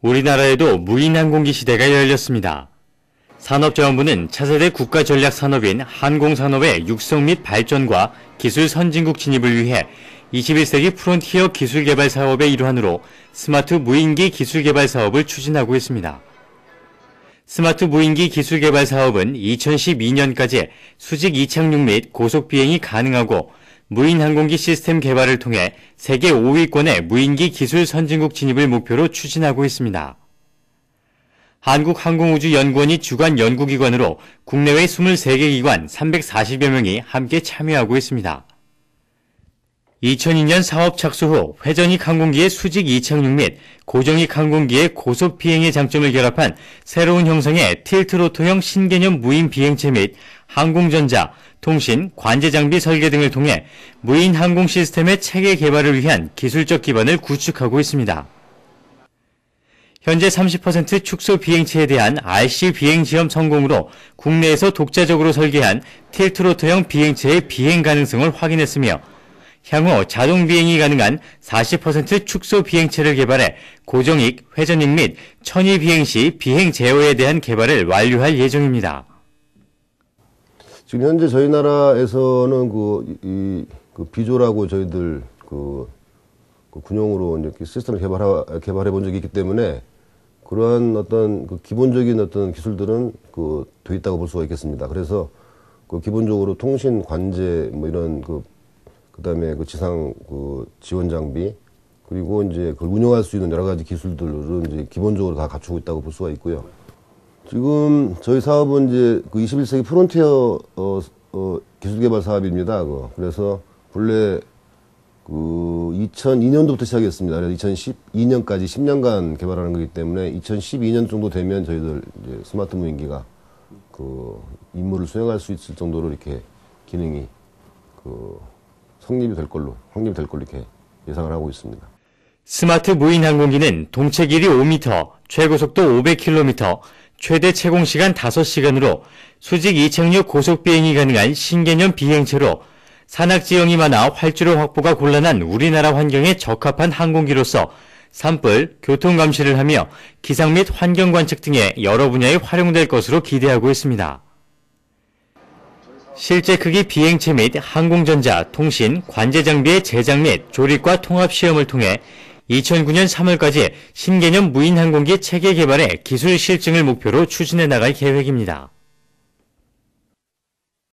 우리나라에도 무인 항공기 시대가 열렸습니다. 산업자원부는 차세대 국가전략 산업인 항공산업의 육성 및 발전과 기술 선진국 진입을 위해 21세기 프론티어 기술 개발 사업의 일환으로 스마트 무인기 기술 개발 사업을 추진하고 있습니다. 스마트 무인기 기술 개발 사업은 2012년까지 수직 이착륙 및 고속 비행이 가능하고 무인 항공기 시스템 개발을 통해 세계 5위권의 무인기 기술 선진국 진입을 목표로 추진하고 있습니다. 한국항공우주연구원이 주관 연구기관으로 국내외 23개 기관 340여 명이 함께 참여하고 있습니다. 2002년 사업 착수 후 회전익 항공기의 수직 이착륙 및 고정익 항공기의 고속 비행의 장점을 결합한 새로운 형성의 틸트로터형 신개념 무인 비행체 및 항공전자, 통신, 관제 장비 설계 등을 통해 무인 항공 시스템의 체계 개발을 위한 기술적 기반을 구축하고 있습니다. 현재 30% 축소 비행체에 대한 RC 비행 시험 성공으로 국내에서 독자적으로 설계한 틸트로터형 비행체의 비행 가능성을 확인했으며 향후 자동 비행이 가능한 40% 축소 비행체를 개발해 고정익, 회전익 및 천위 비행 시 비행 제어에 대한 개발을 완료할 예정입니다. 지금 현재 저희 나라에서는 그, 이, 그 비조라고 저희들 그, 그 군용으로 이렇게 시스템을 개발하, 개발해 본 적이 있기 때문에 그러한 어떤 그 기본적인 어떤 기술들은 그 돼 있다고 볼 수가 있겠습니다. 그래서 그 기본적으로 통신 관제 뭐 이런 그 그다음에 그 지상 그 지원 장비 그리고 이제 그걸 운영할 수 있는 여러 가지 기술들은 이제 기본적으로 다 갖추고 있다고 볼 수가 있고요. 지금 저희 사업은 이제 그 21세기 프론티어 어, 어, 기술개발 사업입니다. 그 그래서 본래 그 2002년도부터 시작했습니다. 그래서 2012년까지 10년간 개발하는 거기 때문에 2012년 정도 되면 저희들 이제 스마트 무인기가 그 임무를 수행할 수 있을 정도로 이렇게 기능이 그 성립이 될 걸로, 확립이 될 걸로 이렇게 예상을 하고 있습니다. 스마트 무인 항공기는 동체 길이 5m, 최고 속도 500km, 최대 채공 시간 5시간으로 수직 이착륙 고속 비행이 가능한 신개념 비행체로 산악 지형이 많아 활주로 확보가 곤란한 우리나라 환경에 적합한 항공기로서 산불, 교통 감시를 하며 기상 및 환경 관측 등의 여러 분야에 활용될 것으로 기대하고 있습니다. 실제 크기 비행체 및 항공전자, 통신, 관제 장비의 제작 및 조립과 통합 시험을 통해 2009년 3월까지 신개념 무인 항공기 체계 개발의 기술 실증을 목표로 추진해 나갈 계획입니다.